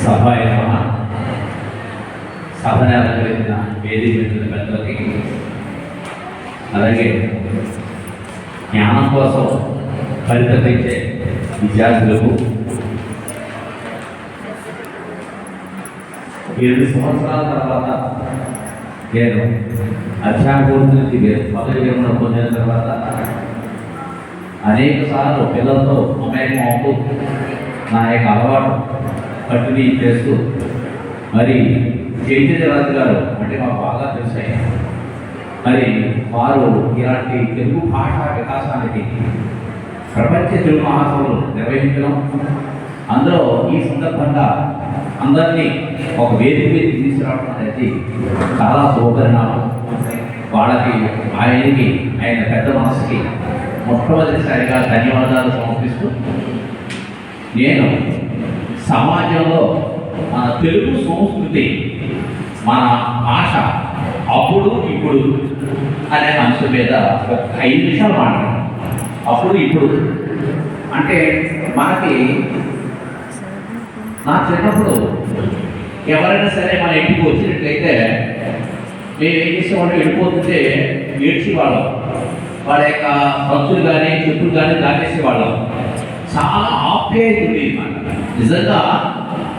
సభాయ సభను అలంకరించిన వేదిక పెద్దలకి అలాగే జ్ఞానం కోసం పరితపించే విద్యార్థులకు ఏడు సంవత్సరాల తర్వాత నేను అధ్యాపకుడి నుంచి వే- పదవి విరమణ పొందిన తర్వాత అనేక సార్లు పిల్లలతో అమేకం అవుతూ నా యొక్క అలవాటు కంటిన్యూ చేస్తూ మరి చైతన్య రాజు గారు అంటే మాకు బాగా తెలిసాయి మరి వారు ఇలాంటి తెలుగు భాషా వికాసానికి ప్రపంచ తెలుగు మహాసభలు నిర్వహించడం అందులో ఈ సందర్భంగా అందరినీ ఒక వేదిక మీద తీసుకురావడం అనేది చాలా శుభపరిణామం. వాళ్ళకి ఆయనకి ఆయన పెద్ద మనసుకి మొట్టమొదటిసారిగా ధన్యవాదాలు సమర్పిస్తూ నేను సమాజంలో మన తెలుగు సంస్కృతి మన భాష అప్పుడు ఇప్పుడు అనే అంశం మీద ఒక ఐదు నిమిషాలు మాట్లాడాను అప్పుడు ఇప్పుడు. అంటే మనకి నా చిన్నప్పుడు ఎవరైనా సరే మన ఇంటికి వచ్చినట్లయితే మేము ఏం చేసేవాళ్ళు? వెళ్ళిపోతుంటే ఏడ్చేవాళ్ళం. వాళ్ళ యొక్క భక్తులు కానీ చెప్పులు కానీ దాటేసేవాళ్ళం. చాలా ఆప్యాయత ఉంది మాట నిజంగా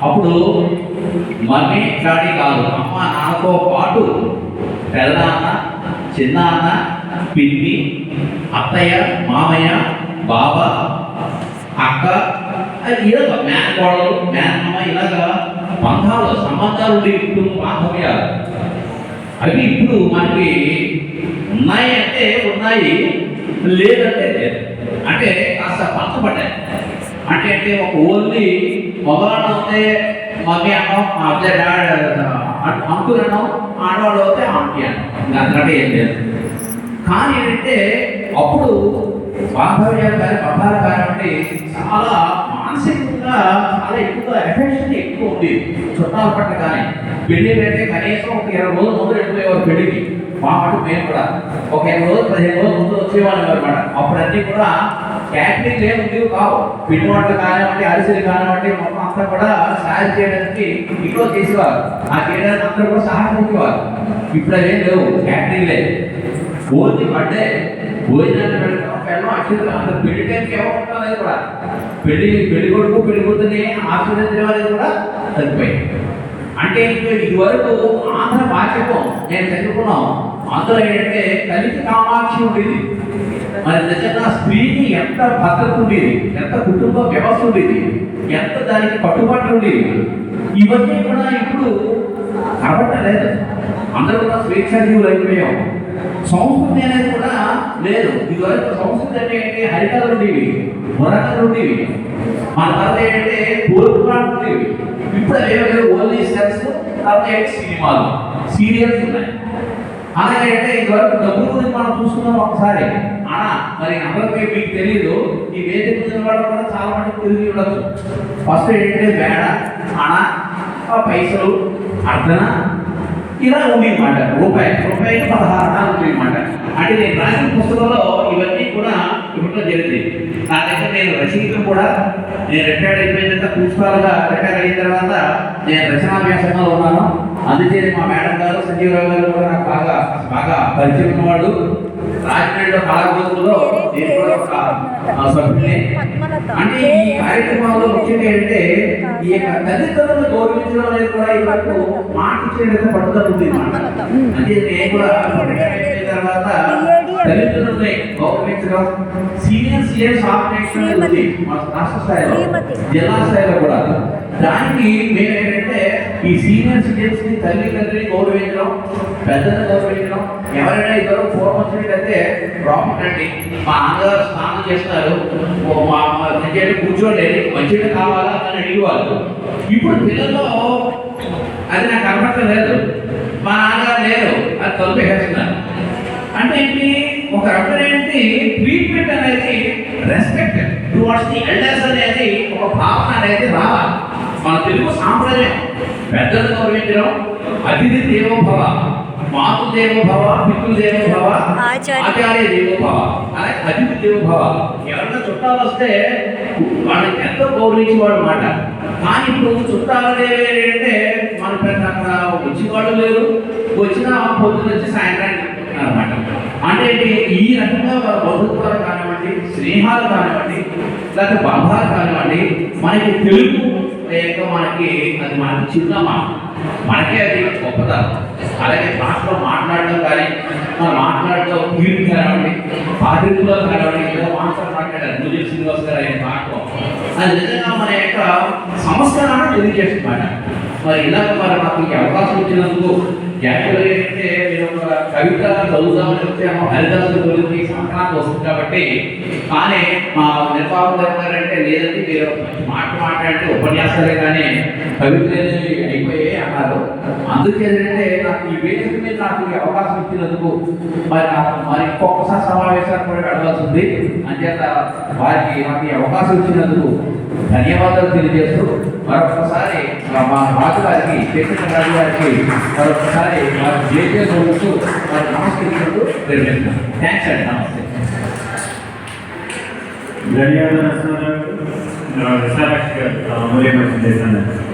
అప్పుడు మమ్మీ డాడీ కాదు అమ్మ నాన్నతో పాటు పెదనాన్న చిన్నాన్న పిన్ని అత్తయ్య మామయ్య బాబా అక్క అది ఇలాగ మేనకోడలు మేనమ్మ ఇలాగ బంధాలు సంబంధాలు ఉండే కుటుంబ బాంధవ్యాలు. అవి ఇప్పుడు మనకి ఉన్నాయి అంటే ఉన్నాయి లేదంటే లేదు. అంటే కాస్త పంచబడ్డాయి అంటే అంటే ఒక ఓన్లీ మగవాళ్ళు అయితే మమ్మీ అన్నాం అబ్బాయి డాడ్ అంకుల్ అన్నం ఆడవాళ్ళు అయితే ఆంటీ అన్నాం. అంతకంటే ఏం లేదు. కానీ ఏంటంటే అప్పుడు బాంధవ్యాలు కానీ బంధాలు కానివ్వండి చాలా మానసికంగా చాలా ఎక్కువ ఎఫెక్షన్ ఎక్కువ ఉంది చుట్టాల పట్ల కానీ పెళ్ళి అంటే కనీసం ఒక ఇరవై రోజులు ముందు వెళ్ళిపోయేవారు పెళ్ళికి. మా పాటు మేము కూడా. ఒక ఇరవై రోజులు పదిహేను రోజులు ముందు వచ్చేవాళ్ళం అనమాట అప్పుడన్నీ కూడా క్యాటరింగ్ ఏమి ఉండేవి కావు. పిండి వంటలు కానివ్వండి అరిసెలు కానివ్వండి మొత్తం అంతా కూడా సహాయం చేయడానికి ఇంట్లో చేసేవారు. ఆ చేయడానికి అందరూ కూడా సహాయం సహాయపడేవారు ఇప్పుడు అవేం లేవు క్యాటరింగ్ లేదు. ఓన్లీ పడ్డే భోజనాన్ని పెడతాం పెళ్ళం అక్షరం అంత పెళ్ళి టైంకి ఏమో ఉంటుంది కూడా. పెళ్ళి పెళ్ళి కొడుకు పెళ్ళి కూతుర్ని ఆశీర్వదించడం అనేది కూడా తగ్గిపోయింది అంటే ఇప్పుడు ఇది వరకు ఆంధ్ర భాషకం నేను చదువుకున్నాం. అందులో ఏంటంటే కలిసి కామాక్షి ఉండేది. మరి నిజంగా స్త్రీకి ఎంత భద్రత ఉండేది ఎంత కుటుంబ వ్యవస్థ ఉండేది ఎంత దానికి కట్టుబాట్లు ఉండేది? ఇవన్నీ కూడా ఇప్పుడు కనబడలేదు అందరూ కూడా స్వేచ్ఛాజీవులు అయిపోయాం. సంస్కృతి అనేది కూడా లేదు. ఇదివరకు సంస్కృతి అంటే ఏంటి? హరికథలు ఉండేవి బుర్రకథలు ఉండేవి. మన తర్వాత ఏంటంటే కోరుకున్నాడు ఉండేవి. ఇప్పుడు ఏమైనా ఓన్లీ సెల్స్ తర్వాత ఏంటి? సినిమాలు సీరియల్స్ ఉన్నాయి. అలాగే అంటే ఇదివరకు డబ్బుల గురించి మనం చూసుకున్నాం ఒకసారి. అనా మరి అందరికీ మీకు తెలియదు ఈ వేదిక వాళ్ళు కూడా చాలా మంది తిరిగి ఉండదు ఫస్ట్ ఏంటంటే వేడ అణ పైసలు అర్ధన ఇలా ఉండేమాట. రూపాయి రూపాయికి పదహారు అణాలు ఉండేమాట. అంటే నేను రాసిన పుస్తకంలో ఇవన్నీ కూడా ఇవ్వడం జరిగింది నా దగ్గర నేను రచయితను కూడా నేను రిటైర్డ్ అయిపోయిన తర్వాత ప్రిన్సిపాల్గా రిటైర్ అయిన తర్వాత నేను రచనాభ్యాసంగా ఉన్నాను. అందుచేత మా మేడం గారు సంజీవరావు గారు కూడా నాకు బాగా బాగా పరిచయం ఉన్నవాడు రాజమండ్రిలో కళాగోతుల్లో నేను కూడా ఒక ఆ, సభ్యుడిని. అంటే ఈ కార్యక్రమంలో ముఖ్యంగా ఏంటంటే ఈ యొక్క తల్లిదండ్రులను గౌరవించడం అనేది కూడా ఈ వరకు మాట ఇచ్చేటట్టు పట్టుదల ఉంది మాట. అంటే నేను కూడా రిటైర్ అయిపోయిన తర్వాత తల్లిదండ్రులని గౌరవించడం సీనియర్ సీఎస్ ఆపరేషన్ ఉంది రాష్ట్ర స్థాయిలో జిల్లా స్థాయిలో కూడా. దానికి మేము ఏంటంటే ఈ సీనియర్ సిటిజన్స్ని తల్లి తండ్రిని గౌరవించడం పెద్దలను గౌరవించడం ఎవరైనా ఇద్దరు పూర్వం వచ్చినట్టయితే ప్రాఫిట్ అండి మా అన్నగారు స్నానం చేస్తారు. మా మా కూర్చోండి మంచిగా కావాలా అని అడిగేవాళ్ళు. ఇప్పుడు పిల్లల్లో అది నాకు కనపడలేదు మా నాన్నగారు లేరు. అది తొలిపేస్తున్నారు అంటే ఏంటి? ఒక రకమైనటువంటి ట్రీట్మెంట్ అనేది రెస్పెక్ట్ టువర్డ్స్ ది ఎల్డర్స్ అనేది ఒక భావన అనేది రావాలి. మన తెలుగు సాంప్రదాయం. పెద్దలు గౌరవించడం అతిథి దేవో భవ మాతృ దేవో భవ పితృ దేవో భవ ఆచార్య. ఆచార్య దేవో భవ అలాగే అతిథి దేవో భవ ఎవరైనా చుట్టాలు వస్తే వాళ్ళని ఎంతో గౌరవించేవాడు మాట కానీ ఇప్పుడు చుట్టాలు అంటే మన పెద్ద అక్కడ వచ్చి వాళ్ళు లేరు. వచ్చిన పొద్దున వచ్చి సాయంత్రానికి అనమాట అంటే? ఈ రకంగా బంధుత్వాలు కానివ్వండి స్నేహాలు కానివ్వండి లేకపోతే బంధాలు కానివ్వండి మనకి తెలుగు లేక మనకి అది మనకి చిరునామా మనకే అది గొప్పతనం. అలాగే భాషలో మాట్లాడడం కానీ మనం మాట్లాడటం తీరు కానివ్వండి పాత్రికలో కానివ్వండి ఏదో మాస్టర్ మాట్లాడారు. ముజల్ శ్రీనివాస్ గారు ఆయన పాఠం అది నిజంగా మన యొక్క సంస్కారాన్ని తెలియజేస్తున్నమాట మరి ఇలాగ మరి మాకు అవకాశం ఇచ్చినందుకు యాక్చువల్గా ఏంటంటే నేను ఒక కవిత చదువుదామని వచ్చాను హరిదాసు గురించి సంక్రాంతి వస్తుంది కాబట్టి కానీ మా నిర్వాహకులు గారంటే లేదంటే మీరు మంచి మాట మాట్లాడితే ఉపన్యాసాలే కానీ కవితలు అయిపోయాయి అన్నారు. అందుకేంటంటే నాకు ఈ వేదిక మీద నాకు ఈ అవకాశం ఇచ్చినందుకు మరి నాకు మరి ఇంకొకసారి సమావేశాలు కూడా వెళ్ళవలసి ఉంది. అంచేత వారికి నాకు ఈ అవకాశం ఇచ్చినందుకు ధన్యవాదాలు తెలియజేస్తూ మరొకసారి మా రాజు గారికి చైతన్య రాజు గారికి మరొకసారి వారి జేజే చదువుతూ వారి నమస్కరిస్తూ నిర్మిస్తాం థ్యాంక్స్ అండి నమస్తే. ధన్యవాదాలు విశాలాక్షి గారు అమూల్యమైన సందేశాన్ని.